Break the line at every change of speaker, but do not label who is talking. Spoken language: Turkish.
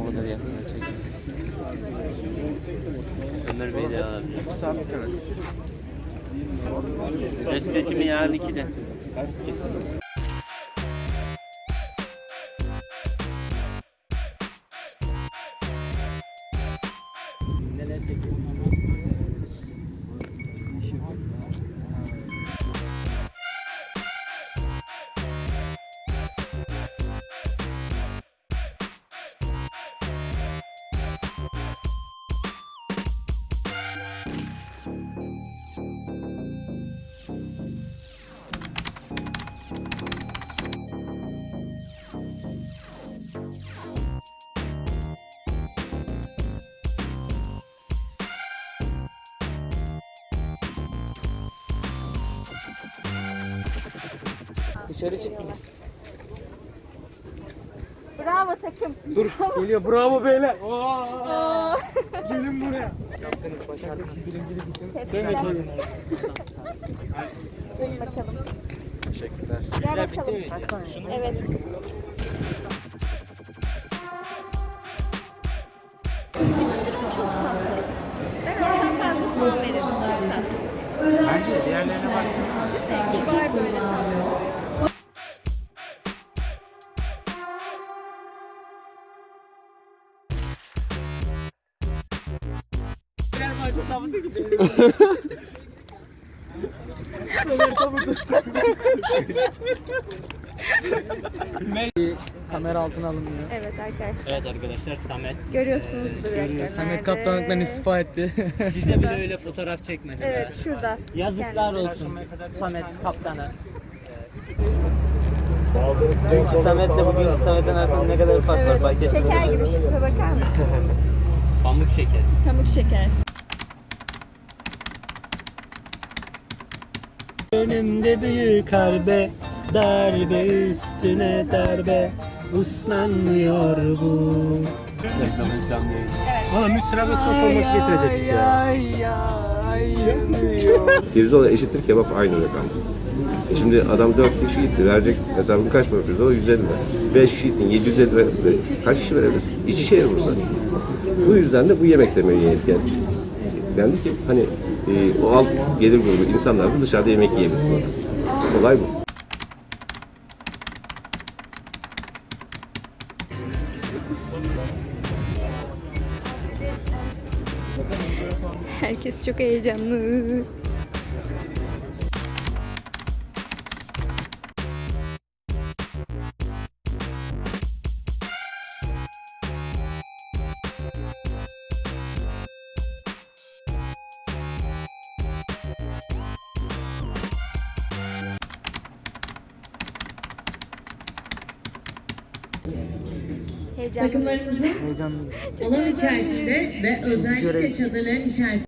O kadar yakından çek. Ömer Bey de abi.
Sabit evet.
Resim seçimi yarın 2'de.
Kesin.
Neler çekiyor? Dışarı çık.
Bravo takım.
Dur geliyor bravo beyler.
Oo.
Gelin buraya. Yaptınız başardınız. Birincilik için. Sen
Tebrikler.
çekin.
Dur bakalım.
Teşekkürler.
Gel bakalım. Evet. Bizim durum çok tatlı. Ben olsam fazla puan veririm. Çok tatlı.
Bence diğerlerine baktığında
Kibar böyle
Kamera altına alınmıyor.
Evet arkadaşlar.
Evet arkadaşlar Samet.
Görüyorsunuzdur ekranlarda.
Samet kaptanlıktan istifa etti.
Bize bile öyle fotoğraf çekmedi.
Evet şurada.
Yazıklar olsun Samet kaptana. Dünkü Samet'le bugünkü Samet'in arasında ne kadar fark var fark
Evet, şeker gibi şu tipe bakar mısın?
Pamuk şeker.
Pamuk şeker.
Önümde büyük harbe, darbe üstüne darbe, uslanmıyor bu. Reklamımız canlı yayın.
Oğlum bir Trabzonspor forması getirecektik ya.
Pirzola eşittir kebap aynı rakam. E şimdi adam 4 kişi gitti. Verecek hesabın kaç para pirzola? 150 lira. 5 kişi gittin 750 lira. Kaç kişi verebilir? İç şehir burası. Bu yüzden de bu yemek demeye geldi. Dendi ki hani e, o alt gelir grubu insanlar da dışarıda yemek yiyebilsin. Olay bu.
Herkes çok heyecanlı. Heyecanlı.
Takımlarınızın
Heyecanlıyım.
alan içerisinde ve özellikle çadırların içerisinde